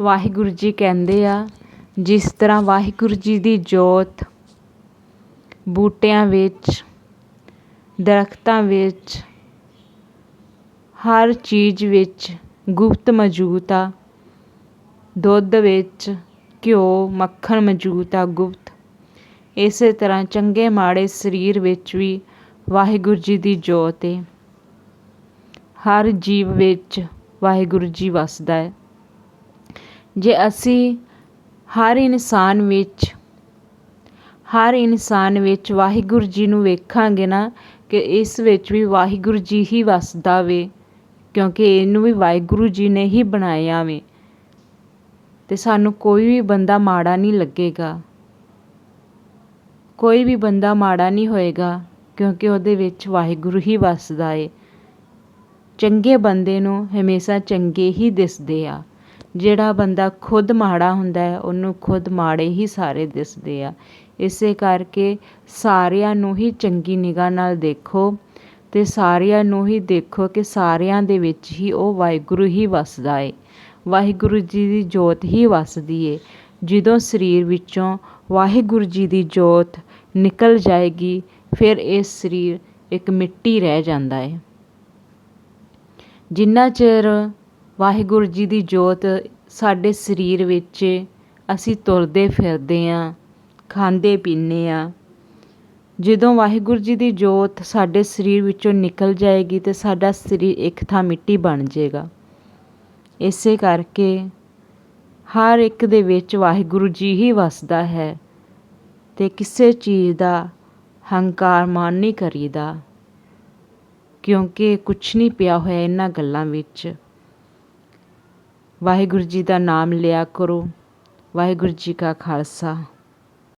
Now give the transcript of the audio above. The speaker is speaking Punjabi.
ਵਾਹਿਗੁਰੂ ਜੀ ਕਹਿੰਦੇ ਆ, ਜਿਸ ਤਰ੍ਹਾਂ ਵਾਹਿਗੁਰੂ ਜੀ ਦੀ ਜੋਤ ਬੂਟਿਆਂ ਵਿੱਚ, ਦਰਖਤਾਂ ਵਿੱਚ, ਹਰ ਚੀਜ਼ ਵਿੱਚ ਗੁਪਤ ਮੌਜੂਦ ਆ, ਦੁੱਧ ਵਿੱਚ ਘਿਓ, ਮੱਖਣ ਮੌਜੂਦ ਆ ਗੁਪਤ। ਇਸੇ ਤਰ੍ਹਾਂ ਚੰਗੇ ਮਾੜੇ ਸਰੀਰ ਵਿੱਚ ਵੀ ਵਾਹਿਗੁਰੂ ਜੀ ਦੀ ਜੋਤ ਹੈ ਹਰ ਜੀਵ ਵਿੱਚ ਵਾਹਿਗੁਰੂ ਜੀ ਵਸਦਾ ਹੈ ਜੇ ਅਸੀਂ ਹਰ ਇਨਸਾਨ ਵਿੱਚ, ਹਰ ਇਨਸਾਨ ਵਿੱਚ ਵਾਹਿਗੁਰੂ ਜੀ ਨੂੰ ਵੇਖਾਂਗੇ ਨਾ ਕਿ ਇਸ ਵਿੱਚ ਵੀ ਵਾਹਿਗੁਰੂ ਜੀ ਹੀ ਵਸਦਾ ਵੇ, ਕਿਉਂਕਿ ਇਹਨੂੰ ਵੀ ਵਾਹਿਗੁਰੂ ਜੀ ਨੇ ਹੀ ਬਣਾਇਆ ਵੇ। ਤੇ ਸਾਨੂੰ ਕੋਈ ਵੀ ਬੰਦਾ ਮਾੜਾ ਨਹੀਂ ਲੱਗੇਗਾ। ਕੋਈ ਵੀ ਬੰਦਾ ਮਾੜਾ ਨਹੀਂ ਹੋਏਗਾ, ਕਿਉਂਕਿ ਉਹਦੇ ਵਿੱਚ ਵਾਹਿਗੁਰੂ ਹੀ ਵਸਦਾ ਏ। ਚੰਗੇ ਬੰਦੇ ਨੂੰ ਹਮੇਸ਼ਾ ਚੰਗੇ ਹੀ ਦਿਸਦੇ ਆ। ਜਿਹੜਾ ਬੰਦਾ ਖੁਦ ਮਾੜਾ ਹੁੰਦਾ ਹੈ, ਉਹਨੂੰ ਖੁਦ ਮਾੜੇ ਹੀ ਸਾਰੇ ਦਿਸਦੇ ਆ। ਇਸੇ ਕਰਕੇ ਸਾਰਿਆਂ ਨੂੰ ਹੀ ਚੰਗੀ ਨਿਗਾਹ ਨਾਲ ਦੇਖੋ ਅਤੇ ਸਾਰਿਆਂ ਨੂੰ ਹੀ ਦੇਖੋ ਕਿ ਸਾਰਿਆਂ ਦੇ ਵਿੱਚ ਹੀ ਉਹ ਵਾਹਿਗੁਰੂ ਹੀ ਵੱਸਦਾ ਏ। ਵਾਹਿਗੁਰੂ ਜੀ ਦੀ ਜੋਤ ਹੀ ਵੱਸਦੀ ਹੈ ਜਦੋਂ ਸਰੀਰ ਵਿੱਚੋਂ ਵਾਹਿਗੁਰੂ ਜੀ ਦੀ ਜੋਤ ਨਿਕਲ ਜਾਏਗੀ, ਫਿਰ ਇਹ ਸਰੀਰ ਇੱਕ ਮਿੱਟੀ ਰਹਿ ਜਾਂਦਾ ਹੈ ਜਿੰਨਾ ਚਿਰ ਵਾਹਿਗੁਰੂ ਜੀ ਦੀ ਜੋਤ ਸਾਡੇ ਸਰੀਰ ਵਿੱਚ ਅਸੀਂ ਤੁਰਦੇ ਫਿਰਦੇ ਹਾਂ, ਖਾਂਦੇ ਪੀਂਦੇ ਹਾਂ। ਜਦੋਂ ਵਾਹਿਗੁਰੂ ਜੀ ਦੀ ਜੋਤ ਸਾਡੇ ਸਰੀਰ ਵਿੱਚੋਂ ਨਿਕਲ ਜਾਏਗੀ ਤਾਂ ਸਾਡਾ ਸਰੀਰ ਇੱਕ ਥਾਂ ਮਿੱਟੀ ਬਣ ਜਾਏਗਾ। ਇਸੇ ਕਰਕੇ ਹਰ ਇੱਕ ਦੇ ਵਿੱਚ ਵਾਹਿਗੁਰੂ ਜੀ ਹੀ ਵਸਦਾ ਹੈ ਤੇ ਕਿਸੇ ਚੀਜ਼ ਦਾ ਹੰਕਾਰ ਮਾਨ ਨਹੀਂ ਕਰੀਦਾ, ਕਿਉਂਕਿ ਕੁਛ ਨਹੀਂ ਪਿਆ ਹੋਇਆ ਇਹਨਾਂ ਗੱਲਾਂ ਵਿੱਚ। ਵਾਹਿਗੁਰੂ ਜੀ ਦਾ ਨਾਮ ਲਿਆ ਕਰੋ। ਵਾਹਿਗੁਰੂ ਜੀ ਕਾ ਖਾਲਸਾ।